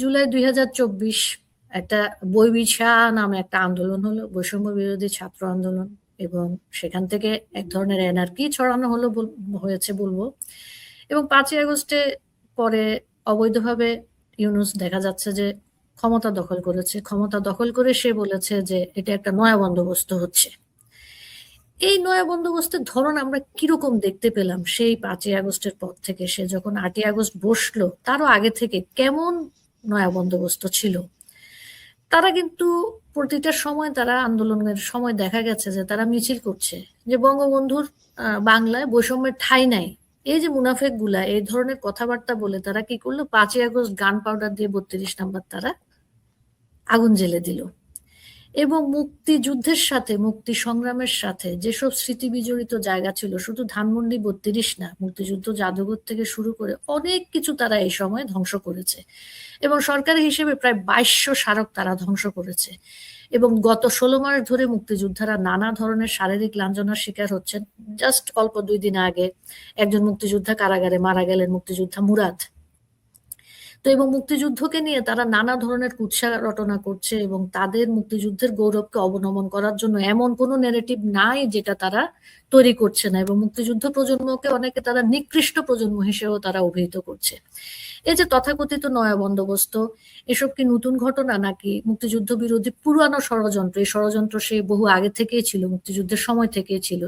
জুলাই দুই হাজার চব্বিশ একটা বই বিছা নামে একটা আন্দোলন হলো, বৈষম্য বিরোধী ছাত্র আন্দোলন এবং সেখান থেকে এক ধরনের এনার্কি ছড়ানো হলো হয়েছে বলব। এবং পাঁচই আগস্টে পরে অবৈধভাবে ইউনুস দেখা যাচ্ছে যে ক্ষমতা দখল করেছে। ক্ষমতা দখল করে সে বলেছে যে এটা একটা নয়া বন্দোবস্ত হচ্ছে। এই নয়া বন্দোবস্তের ধরন আমরা কীরকম দেখতে পেলাম সেই পাঁচই আগস্টের পর থেকে? সে যখন আটই আগস্ট বসল, তারও আগে থেকে কেমন নয়া বন্দোবস্ত ছিল। তারা কিন্তু প্রতিটা সময় তারা আন্দোলনের সময় দেখা গেছে যে তারা মিছিল করছে যে বঙ্গবন্ধুর বাংলায় বৈষম্যের ঠাঁই নাই। এই যে মুনাফেকগুলা এই ধরনের কথাবার্তা বলে তারা কি করল? পাঁচই আগস্ট গান পাউডার দিয়ে বত্রিশ নাম্বার তারা আগুন জেলে দিল। এবং মুক্তিযুদ্ধের সাথে মুক্তি সংগ্রামের সাথে যেসব স্মৃতি বিজড়িত জায়গা ছিল, শুধু ধানমন্ডি বত্রিশ না, মুক্তিযুদ্ধ জাদুঘর থেকে শুরু করে অনেক কিছু তারা এই সময় ধ্বংস করেছে। এবং সরকারি হিসেবে প্রায় বাইশশো স্মারক তারা ধ্বংস করেছে। এবং গত ষোলো মাস ধরে মুক্তিযোদ্ধারা নানা ধরনের শারীরিক লাঞ্ছনার শিকার হচ্ছেন। জাস্ট অল্প দুই দিন আগে একজন মুক্তিযোদ্ধা কারাগারে মারা গেলেন মুক্তিযোদ্ধা মুরাদ। তো এবং মুক্তিযুদ্ধকে নিয়ে তারা নানা ধরনের কুৎসা রটনা করছে এবং তাদের মুক্তিযুদ্ধের গৌরবকে অবনমন করার জন্য এমন কোনো নেগেটিভ নাই যেটা তারা তৈরি করছে না এবং মুক্তিযুদ্ধ প্রজন্মকে অনেকে তারা নিকৃষ্ট প্রজন্ম হিসেবেও তারা অভিহিত করছে। এই যে তথাকথিত নয়া বন্দোবস্ত, এসব কি নতুন ঘটনা নাকি মুক্তিযুদ্ধ বিরোধী পুরানো ষড়যন্ত্র? এই ষড়যন্ত্র সে বহু আগে থেকেই ছিল, মুক্তিযুদ্ধের সময় থেকেই ছিল।